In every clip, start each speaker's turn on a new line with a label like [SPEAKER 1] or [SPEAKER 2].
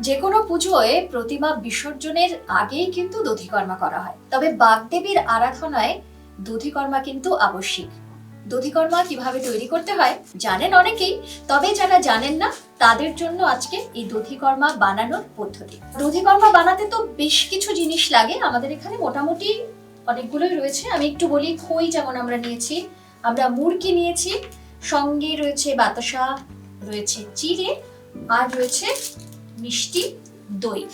[SPEAKER 1] যে কোনো পুজোয় প্রতিমা বিসর্জনের আগেই কিন্তু দধিকর্মা করা হয়। তবে বাগদেবীর আরাধনায় দধিকর্মা কিন্তু আবশ্যিক। দধিকর্মা কীভাবে তৈরি করতে হয় জানেন অনেকেই, তবে যারা জানেন না, তাদের জন্য আজকে এই দধিকর্মা বানানোর পদ্ধতি। দধিকর্মা বানাতে তো বেশ কিছু জিনিস লাগে, আমাদের এখানে মোটামুটি অনেকগুলোই রয়েছে। আমি একটু বলি, খই যেমন আমরা নিয়েছি, আমরা মুরগি নিয়েছি, সঙ্গে রয়েছে বাতাসা, রয়েছে চিড়ে, আর রয়েছে মিষ্টি দই।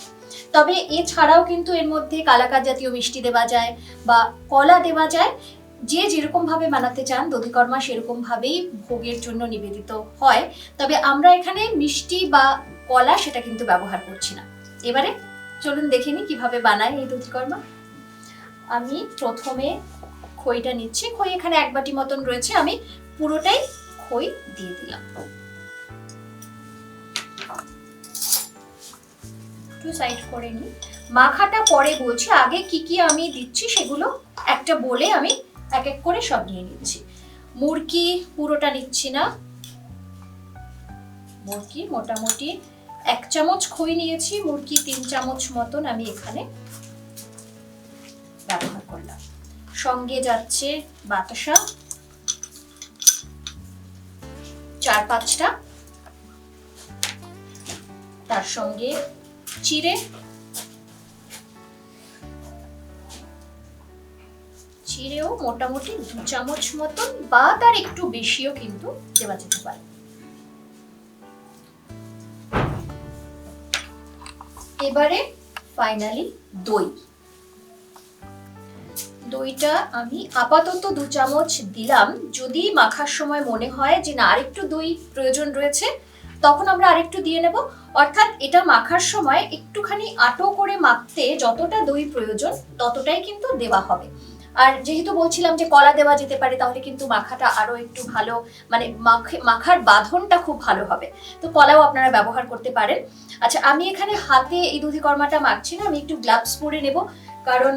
[SPEAKER 1] তবে এছাড়াও কিন্তু এর মধ্যে কালাকার জাতীয় মিষ্টি দেওয়া যায় বা কলা দেওয়া যায়। যে যেরকম ভাবে বানাতে চান, দধিকর্মা সেরকম ভাবেই ভোগের জন্য নিবেদিত হয়। তবে আমরা এখানে মিষ্টি বা কলা সেটা কিন্তু ব্যবহার করছি না। এবারে চলুন দেখে নিই কীভাবে বানায় এই দধিকর্মা। আমি প্রথমে খইটা নিচ্ছি। খই এখানে এক বাটি মতন রয়েছে। আমি পুরোটাই খই দিয়ে দিলাম। একটু সাইড করে নিই। মাখাটা পরে বলছি, আগে কি কি আমি দিচ্ছি সেগুলো একটা বলে আমি এক এক করে সব নিয়ে নিচ্ছি। মুরগি পুরোটা নিচ্ছি না। মুরগি মোটামুটি এক চামচ খই নিয়েছি মুরগি তিন চামচ মতন আমি এখানে ব্যবহার করলাম। সঙ্গে যাচ্ছে বাতাসা। চার পাঁচটা। তার সঙ্গে চিড়ে চিড়েও মোটামুটি দু চামচ মতন বা তার একটু বেশিও কিন্তু দেওয়া যেতে পারে এবারে ফাইনালি দই দইটা আমি আপাতত দু চামচ দিলাম যদি মাখার সময় মনে হয় যে না আরেকটু দই প্রয়োজন রয়েছে তখন আমরা আরেকটু দিয়ে নেব। অর্থাৎ এটা মাখার সময় একটুখানি আটো করে মাখতে যতটা দই প্রয়োজন ততটাই কিন্তু দেওয়া হবে। আর যেহেতু বলছিলাম যে কলা দেওয়া যেতে পারে, তাহলে কিন্তু মাখাটা আরও একটু ভালো মানে মাখে, মাখার বাঁধনটা খুব ভালো হবে। তো কলাও আপনারা ব্যবহার করতে পারেন। আচ্ছা আমি এখানে হাতে এই দধিকর্মাটা মাখছি না, আমি একটু গ্লাভস পরে নেব। কারণ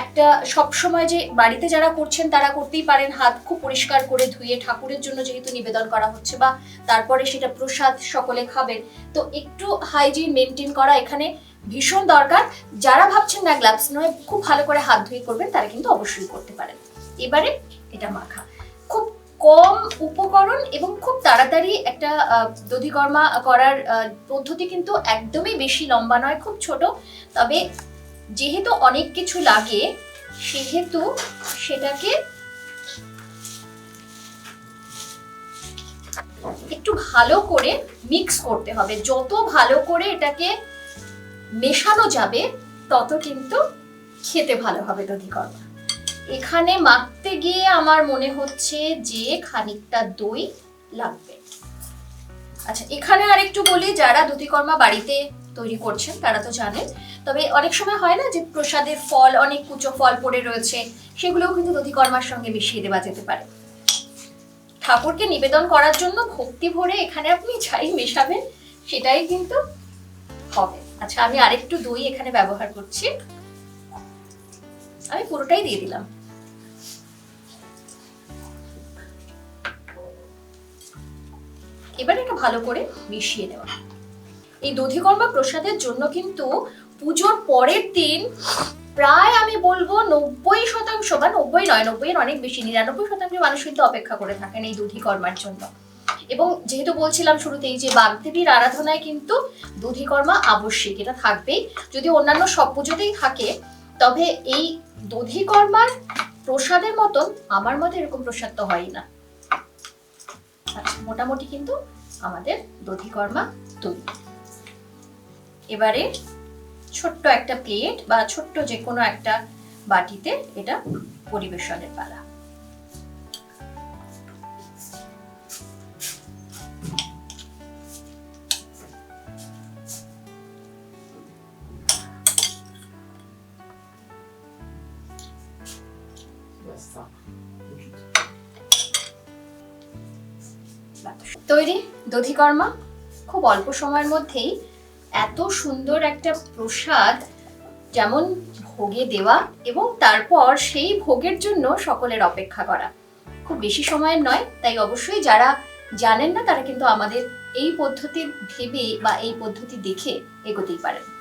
[SPEAKER 1] একটা সব সময় যে বাড়িতে যারা করছেন তারা করতেই পারেন। হাত খুব পরিষ্কার করে ধুয়ে ঠাকুরের জন্য যেহেতু নিবেদন করা হচ্ছে বা তারপরে সেটা প্রসাদ সকলে খাবেন। তো একটু হাইজিন মেনটেন করা এখানে ভীষণ দরকার। যারা ভাবছেন না গ্লাভস নয়, খুব ভালো করে হাত ধুয়ে করবেন, তারা কিন্তু অবশ্যই করতে পারেন। এবারে এটা মাখা। খুব কম উপকরণ এবং খুব তাড়াতাড়ি একটা দধিকর্মা করার পদ্ধতি কিন্তু একদমই বেশি লম্বা নয়, খুব ছোট। তবে যেহেতু অনেক কিছু লাগে, সেহেতু সেটাকে একটু ভালো করে মিক্স করতে হবে। যত ভালো করে এটাকে মেশানো যাবে, তত কিন্তু খেতে ভালো হবে দধিকর্মা এখানে মাখতে গিয়ে আমার মনে হচ্ছে যে খানিকটা দই লাগবে। আচ্ছা এখানে আরেকটু বলি, যারা দধিকর্মা বাড়িতে তৈরি করছেন, তারা তো জানেন। তবে অনেক সময় হয় না যে প্রসাদের ফল, অনেক কুচো ফল পড়ে রয়েছে, সেগুলোও কিন্তু দধিকর্মার সঙ্গে মিশিয়ে দেওয়া যেতে পারে। ঠাকুরকে নিবেদন করার জন্য ভক্তি ভরে এখানে আপনি যাই মেশাবেন, সেটাই কিন্তু হবে। আচ্ছা আমি আরেকটু দই এখানে ব্যবহার করছি। আমি পুরোটাই দিয়ে দিলাম। এবার এটা ভালো করে মিশিয়ে নেওয়া। এই দধিকর্মা প্রসাদের জন্য কিন্তু পুজোর পরের দিন প্রায় আমি বলব নব্বই শতাংশ বা নব্বই নয়, নব্বই এর অনেক বেশি, নিরানব্বই শতাংশ মানুষ কিন্তু অপেক্ষা করে থাকেন এই দধিকর্মার জন্য। এবং যেহেতু বলছিলাম শুরুতেই যে বাগদেবীর আরাধনায় কিন্তু দধিকর্মা আবশ্যিক, এটা থাকবেই। যদি অন্যান্য সব পুজোতেই থাকে, তবে এই দধিকর্মার প্রসাদের মতন আমার মতে এরকম প্রসাদ তো হয়ই না। আচ্ছা মোটামুটি কিন্তু আমাদের দধিকর্মা তৈরি। এবারে ছোট্ট একটা প্লেট বা ছোট্ট যে কোনো একটা বাটিতে এটা পরিবেশনের পালা। তৈরি দধিকর্মা, খুব অল্প সময়ের মধ্যেই এত সুন্দর একটা প্রসাদ, যেমন ভোগে দেওয়া এবং তারপর সেই ভোগের জন্য সকলের অপেক্ষা করা। খুব বেশি সময়ের নয়, তাই অবশ্যই যারা জানেন না, তারা কিন্তু আমাদের এই পদ্ধতি ভেবে বা এই পদ্ধতি দেখে এগোতেই পারেন।